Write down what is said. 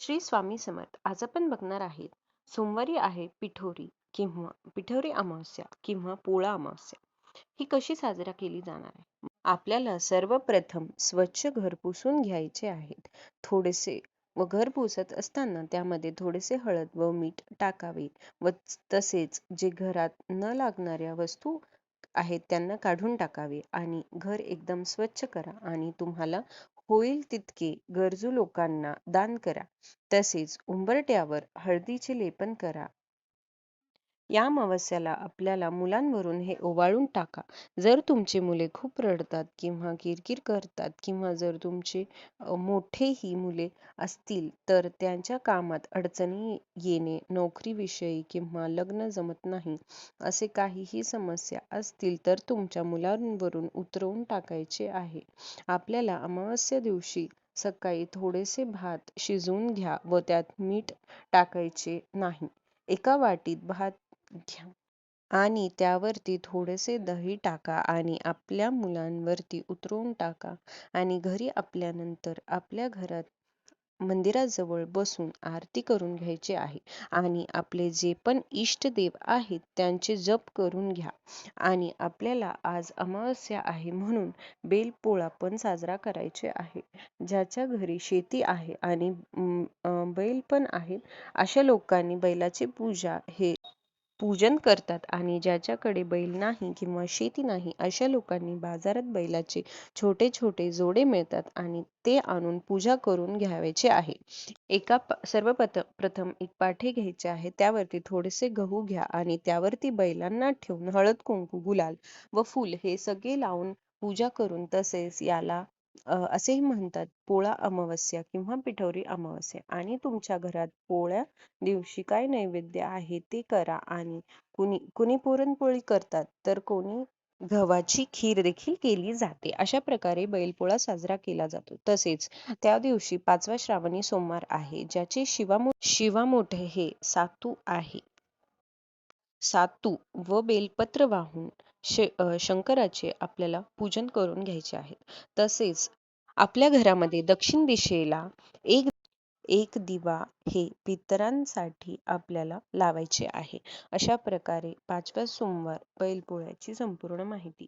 श्री स्वामी समर्थ आज आपण बघणार आहेत सोमवारी आहे पिठोरी किंवा पिठोरी अमावस्या किंवा पोळा अमावस्या. ही कशी साजरा केली जाणार आहे? आपल्याला सर्वप्रथम स्वच्छ घर पुसून घ्यायचे आहेत. थोडेसे व घर पुसत असताना त्यामध्ये थोडेसे हळद व मीठ टाकावे व तसेच जे घरात न लागणाऱ्या वस्तू आहेत त्यांना काढून टाकावे आणि घर एकदम स्वच्छ करा आणि तुम्हाला होईल तितके गरजू लोकांना दान करा. तसेच उंबरट्यावर हळदीचे लेपन करा. या अमावस्याला आपल्याला मुलांवरून हे ओवाळून टाका. जर तुमचे मुले खूप रडतात किंवा किरकिर करतात किंवा जर तुमचे मोठेही मुले असतील तर त्यांच्या कामात अडचणी येणे नोकरीविषयी किंवा लग्न जमत नाही असे काहीही समस्या असतील तर तुमच्या मुलांवरून उतरवून टाकायचे आहे. आपल्याला अमावस्या दिवशी सकाळी थोडेसे भात शिजवून घ्या व त्यात मीठ टाकायचे नाही. एका वाटीत भात घ्या आणि त्यावरती थोडेसे दही टाका आणि आपल्या मुलांवरती उतरवून टाका आणि घरी आपल्यानंतर आपल्या घरात मंदिराजवळ बसून आरती करून घ्यायची आहे आणि आपले जे पण इष्टदेव आहेत त्यांचे जप करून घ्या आणि आपल्याला आज अमावस्या आहे म्हणून बेलपोळा पण साजरा करायचे आहे. ज्याच्या घरी शेती आहे आणि बैल पण आहेत अशा लोकांनी बैलाची पूजा हे पूजन करतात आणि ज्याच्याकडे बैल नाही किंवा शेती नाही अशा लोकांनी बाजारात बैलाचे छोटे छोटे जोडे मिळतात आणि ते आणून पूजा करून घ्यावयाचे आहे. एका सर्वप्रथम एक पाठी घ्यायचे आहे त्यावरती थोडेसे गहू घ्या आणि त्यावरती बैलांना ठेवून हळद कुंकू गुलाल व फूल हे सगळे लावून पूजा करून तसेच याला असेही म्हणतात पोळा अमावस्या किंवा पिठोरी अमावस्या. आणि तुमच्या घरात पोळ्या दिवशी काय नैवेद्य आहे ते करा आणि कुणी कुणी पुरणपोळी करतात तर कोणी गव्हाची खीर देखील केली जाते. अशा प्रकारे बैलपोळा साजरा केला जातो. तसेच त्या दिवशी पाचवा श्रावणी सोमवार आहे ज्याचे शिवा शिवा मोठे हे सातू आहे. सातू व बेलपत्र वाहून शंकराचे आपल्याला पूजन करून घ्यायचे आहे तसेच आपल्या घरामध्ये दक्षिण दिशेला एक एक दिवा हे पितरांसाठी आपल्याला लावायचे आहे. अशा प्रकारे पाचव्या सोमवार बैलपोळ्याची संपूर्ण माहिती